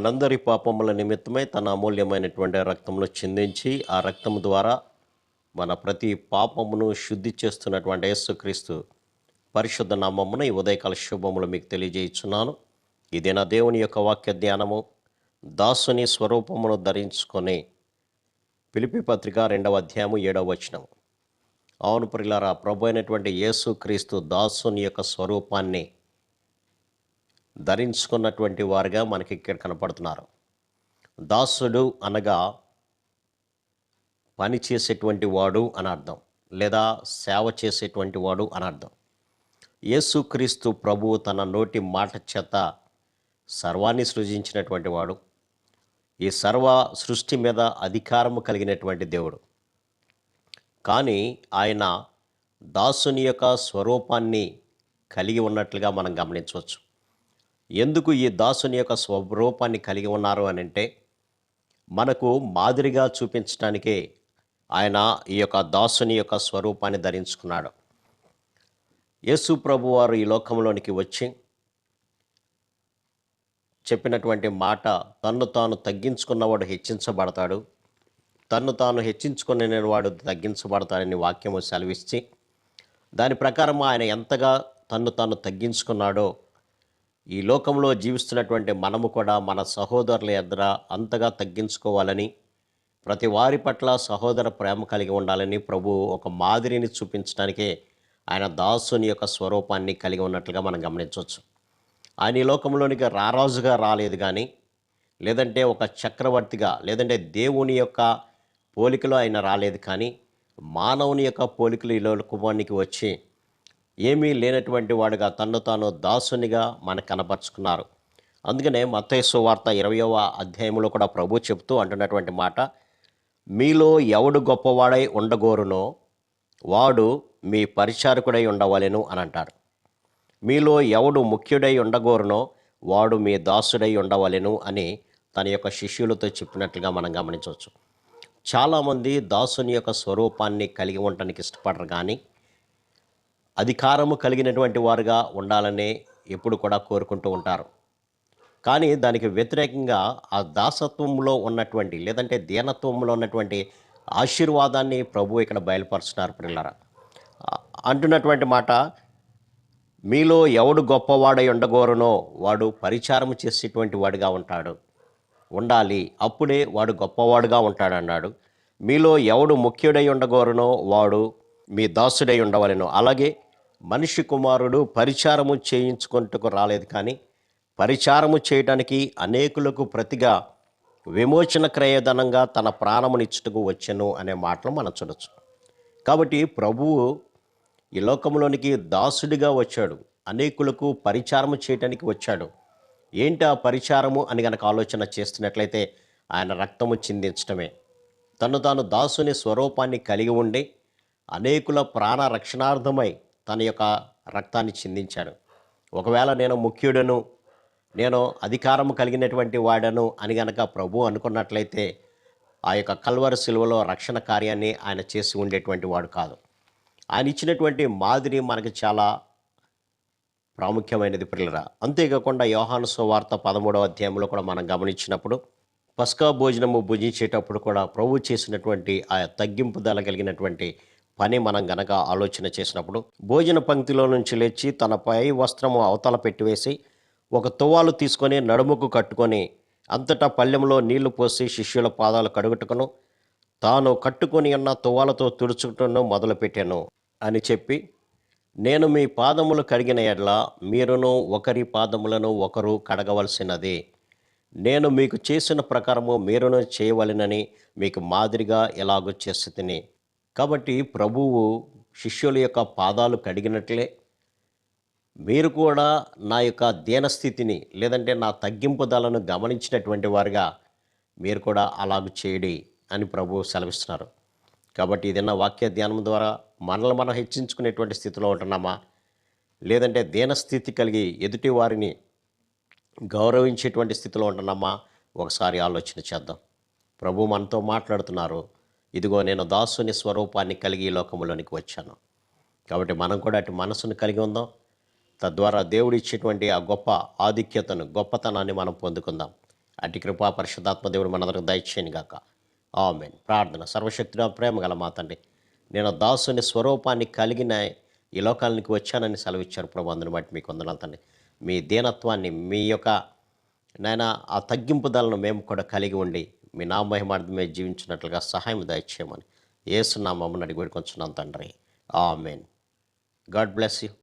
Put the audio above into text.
మనందరి పాపముల నిమిత్తమై తన అమూల్యమైనటువంటి రక్తమును చిందించి ఆ రక్తము ద్వారా మన ప్రతి పాపమును శుద్ధి చేస్తున్నటువంటి యేసుక్రీస్తు పరిశుద్ధ నామమున ఈ ఉదయకాల శుభములు మీకు తెలియజేయిస్తున్నాను ఇది నా దేవుని యొక్క వాక్య ధ్యానము. దాసుని స్వరూపమును ధరించుకొని పిలిపి పత్రిక రెండవ అధ్యాయము ఏడవ వచనం అవును ప్రిలారా ప్రభు అయినటువంటి యేసుక్రీస్తు దాసుని యొక్క స్వరూపాన్ని ధరించుకున్నటువంటి వారుగా మనకి ఇక్కడ కనపడుతున్నారు. దాసుడు అనగా పని చేసేటువంటి వాడు అని అర్థం లేదా సేవ చేసేటువంటి వాడు అని అర్థం. యేసుక్రీస్తు ప్రభువు తన నోటి మాట చేత సర్వాన్ని సృజించినటువంటి వాడు ఈ సర్వ సృష్టి మీద అధికారము కలిగినటువంటి దేవుడు. కానీ ఆయన దాసుని యొక్క స్వరూపాన్ని కలిగి ఉన్నట్లుగా మనం గమనించవచ్చు. ఎందుకు ఈ దాసుని యొక్క స్వరూపాన్ని కలిగి ఉన్నారు అని అంటే మనకు మాదిరిగా చూపించడానికే ఆయన ఈ యొక్క దాసుని యొక్క స్వరూపాన్ని ధరించుకున్నాడు. యేసు ప్రభు వారు ఈ లోకంలోనికి వచ్చి చెప్పినటువంటి మాట తన్ను తాను తగ్గించుకున్నవాడు హెచ్చించబడతాడు. తన్ను తాను హెచ్చించుకునే వాడు తగ్గించబడతాడని వాక్యము సెలవిచ్చి దాని ప్రకారం ఆయన ఎంతగా తన్ను తాను తగ్గించుకున్నాడో ఈ లోకంలో జీవిస్తున్నటువంటి మనము కూడా మన సహోదరుల ఎదుర అంతగా తగ్గించుకోవాలని ప్రతి వారి పట్ల సహోదర ప్రేమ కలిగి ఉండాలని ప్రభు ఒక మాదిరిని చూపించడానికే ఆయన దాసుని యొక్క స్వరూపాన్ని కలిగి ఉన్నట్లుగా మనం గమనించవచ్చు. ఆయన ఈ లోకంలోనికి రారాజుగా రాలేదు కానీ లేదంటే ఒక చక్రవర్తిగా లేదంటే దేవుని యొక్క పోలికలో ఆయన రాలేదు కానీ మానవుని యొక్క పోలికలు ఈ లోకానికి వచ్చి ఏమీ లేనటువంటి వాడుగా తన్ను తాను దాసునిగా మనకు కనపరుచుకున్నారు. అందుకనే మతేశ్వ వార్త ఇరవయవ అధ్యాయంలో కూడా ప్రభు చెప్తూ అంటున్నటువంటి మాట మీలో ఎవడు గొప్పవాడై ఉండగోరునో వాడు మీ పరిచారకుడై ఉండవలెను అని అంటారు. మీలో ఎవడు ముఖ్యుడై ఉండగోరునో వాడు మీ దాసుడై ఉండవలెను అని తన యొక్క శిష్యులతో చెప్పినట్లుగా మనం గమనించవచ్చు. చాలామంది దాసుని యొక్క స్వరూపాన్ని కలిగి ఉండటానికి ఇష్టపడరు కానీ అధికారము కలిగినటువంటి వారుగా ఉండాలని ఎప్పుడు కూడా కోరుకుంటూ ఉంటారు. కానీ దానికి వ్యతిరేకంగా ఆ దాసత్వంలో ఉన్నటువంటి లేదంటే దీనత్వంలో ఉన్నటువంటి ఆశీర్వాదాన్ని ప్రభు ఇక్కడ బయలుపరుస్తున్నారు పిల్లరా అంటున్నటువంటి మాట మీలో ఎవడు గొప్పవాడై ఉండగోరునో వాడు పరిచారం చేసేటువంటి వాడిగా ఉంటాడు. ఉండాలి అప్పుడే వాడు గొప్పవాడుగా ఉంటాడు అన్నాడు మీలో ఎవడు ముఖ్యుడై ఉండగోరునో వాడు మీ దాసుడై ఉండవలను. అలాగే మనిషి కుమారుడు పరిచారము చేయించుకుంటకు రాలేదు కానీ పరిచారము చేయటానికి అనేకులకు ప్రతిగా విమోచన క్రయధనంగా తన ప్రాణమునిచ్చుటకు వచ్చెను అనే మాటలు మనం చూడొచ్చు. కాబట్టి ప్రభువు ఈ లోకంలోనికి దాసుడిగా వచ్చాడు. అనేకులకు పరిచారము చేయటానికి వచ్చాడు. ఏంటి ఆ పరిచారము అని గనక ఆలోచన చేస్తున్నట్లయితే ఆయన రక్తము చిందించటమే. తను తాను దాసుని స్వరూపాన్ని కలిగి ఉండి అనేకుల ప్రాణ రక్షణార్థమై తన యొక్క రక్తాన్ని చిందించాడు. ఒకవేళ నేను ముఖ్యుడను నేను అధికారము కలిగినటువంటి వాడను అని గనక ప్రభు అనుకున్నట్లయితే ఆ యొక్క కల్వర శిలువలో రక్షణ కార్యాన్ని ఆయన చేసి ఉండేటువంటి వాడు కాదు. ఆయన ఇచ్చినటువంటి మాదిరి మనకి చాలా ప్రాముఖ్యమైనది పిల్లరా అంతేకాకుండా యోహాను సువార్త పదమూడవ అధ్యాయంలో కూడా మనం గమనించినప్పుడు పస్కా భోజనము భుజించేటప్పుడు కూడా ప్రభు చేసినటువంటి ఆ తగ్గింపు దల కలిగినటువంటి పని మనం గనక ఆలోచన చేసినప్పుడు భోజన పంక్తిలో నుంచి లేచి తన పై వస్త్రము అవతల పెట్టివేసి ఒక తువ్వాలు తీసుకొని నడుముకు కట్టుకొని అంతటా పళ్ళెంలో నీళ్ళు పోసి శిష్యుల పాదాలు కడుగుటకును తాను కట్టుకొని ఉన్న తువ్వాలతో తుడుచుటను మొదలుపెట్టాను అని చెప్పి నేను మీ పాదములు కడిగిన ఎడ్ల మీరును ఒకరి పాదములను ఒకరు కడగవలసినది. నేను మీకు చేసిన ప్రకారము మీరును చేయవలెనని మీకు మాదిరిగా ఎలాగో చేస్తుని కాబట్టి ప్రభువు శిష్యుల యొక్క పాదాలు కడిగినట్లే. మీరు కూడా నా యొక్క దీనస్థితిని లేదంటే నా తగ్గింపుదలను గమనించినటువంటి వారుగా మీరు కూడా అలాగ చేయడి అని ప్రభువు సెలవిస్తున్నారు. కాబట్టి ఇదన్న వాక్య ధ్యానం ద్వారా మనల్ని మనం హెచ్చించుకునేటువంటి స్థితిలో ఉంటున్నామా? లేదంటే దీనస్థితి కలిగి ఎదుటి వారిని గౌరవించేటువంటి స్థితిలో ఉంటున్నామా? ఒకసారి ఆలోచన చేద్దాం. ప్రభు మనతో మాట్లాడుతున్నారు. ఇదిగో నేను దాసుని స్వరూపాన్ని కలిగి ఈ లోకంలోనికి వచ్చాను. కాబట్టి మనం కూడా అటు మనసును కలిగి ఉందాం. తద్వారా దేవుడు ఇచ్చేటువంటి ఆ గొప్ప ఆధిక్యతను గొప్పతనాన్ని మనం పొందుకుందాం. అటు కృపా పరిశుద్ధాత్మ దేవుడు మనందరికి దయచేయను గాక. ఆమెన్. ప్రార్థన. సర్వశక్తిలో ప్రేమ గల మా తండ్రి నేను దాసుని స్వరూపాన్ని కలిగిన ఈ లోకానికి వచ్చానని సెలవిచ్చారు ప్రభు. అందుని బట్టి మీకు వందనాలు తండ్రి. మీ దీనత్వాన్ని మీ యొక్క నాయన ఆ తగ్గింపుదలను మేము కూడా కలిగి ఉండి మీ నామహిమార్థమే జీవించినట్లుగా సహాయం దయచేయమని. ఏసునామమ్మని అడిగి వేడుకొంచున్నాం తండ్రి. ఆమెన్. God bless you.